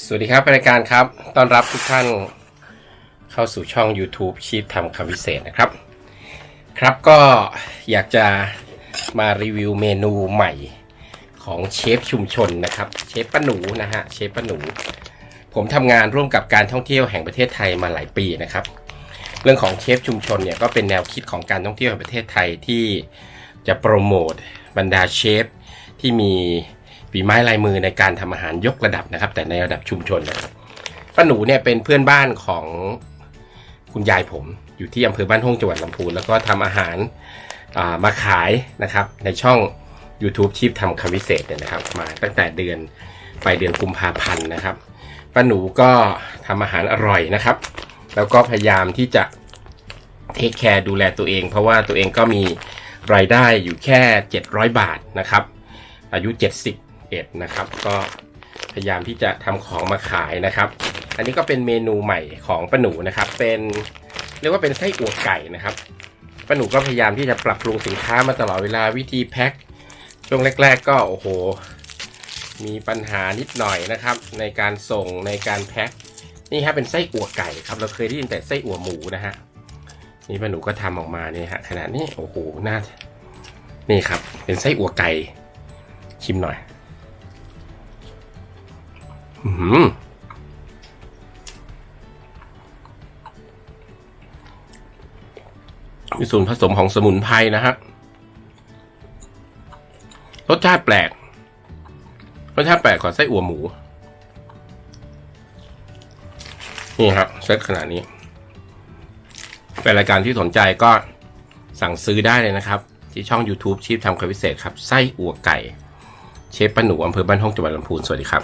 สวัสดีครับรายการครับ ต้อนรับทุกท่านเข้าสู่ช่อง YouTube ชีพทำคำวิเศษนะครับ ครับก็อยากจะมารีวิวเมนูใหม่ของเชฟชุมชนนะครับ เชฟป้าหนูนะฮะเชฟป้าหนู ผมทำงานร่วมกับการท่องเที่ยวแห่งประเทศไทยมาหลายปีนะครับ เรื่องของเชฟชุมชนเนี่ยก็เป็นแนวคิดของการท่องเที่ยวแห่งประเทศไทยที่จะโปรโมทบรรดาเชฟที่มี ฝีไม้ลายมือในการทำอาหารยกระดับนะครับ แต่ในระดับชุมชนนะครับป้าหนูเนี่ยเป็นเพื่อนบ้านของคุณยายผม อยู่ที่อำเภอบ้านทุ่งจังหวัดลำพูนแล้วก็ทำอาหารามาขายนะครับ ในช่อง YouTube ชีพทำคำวิเศษเนี่ยนะครับ มาตั้งแต่เดือนไปเดือนกุมภาพันธ์นะครับป้าหนูก็ทำอาหารอร่อยนะครับ แล้วก็พยายามที่จะเทคแคร์ดูแลตัวเอง เพราะว่าตัวเองก็มีรายได้อยู่แค่ 700 บาทนะครับ อายุ 71นะครับ ก็พยายามที่จะทำของมาขายนะครับ อันนี้ก็เป็นเมนูใหม่ของป้าหนูนะครับ เป็นเรียกว่าเป็นไส้อั่วไก่นะครับป้าหนูก็พยายามที่จะปรับปรุงสินค้ามาตลอดเวลาวิธีแพ็คช่วงแรก ๆ ก็โอ้โห มีปัญหานิดหน่อยนะครับ ในการส่งในการแพ็คนี่ฮะเป็นไส้อั่วไก่ครับ เราเคยได้ยินแต่ไส้อั่วหมูนะฮะนี่ป้าหนูก็ทำออกมาเนี่ยฮะขนาดนี้โอ้โหน่านี่ครับ เป็นไส้อั่วไก่ชิมหน่อย มีส่วนผสมของสมุนไพรนะฮะ รสชาติแปลก รสชาติแปลกกว่าไส้อั่วหมู นี่ครับเซตขนาดนี้ เป็นรายการที่สนใจก็สั่งซื้อได้เลยนะครับ ที่ช่อง YouTube ชีพทำคำพิเศษครับ ไส้อั่วไก่ เชฟป้าหนูอำเภอบ้านห้องจังหวัดลำพูน สวัสดีครับ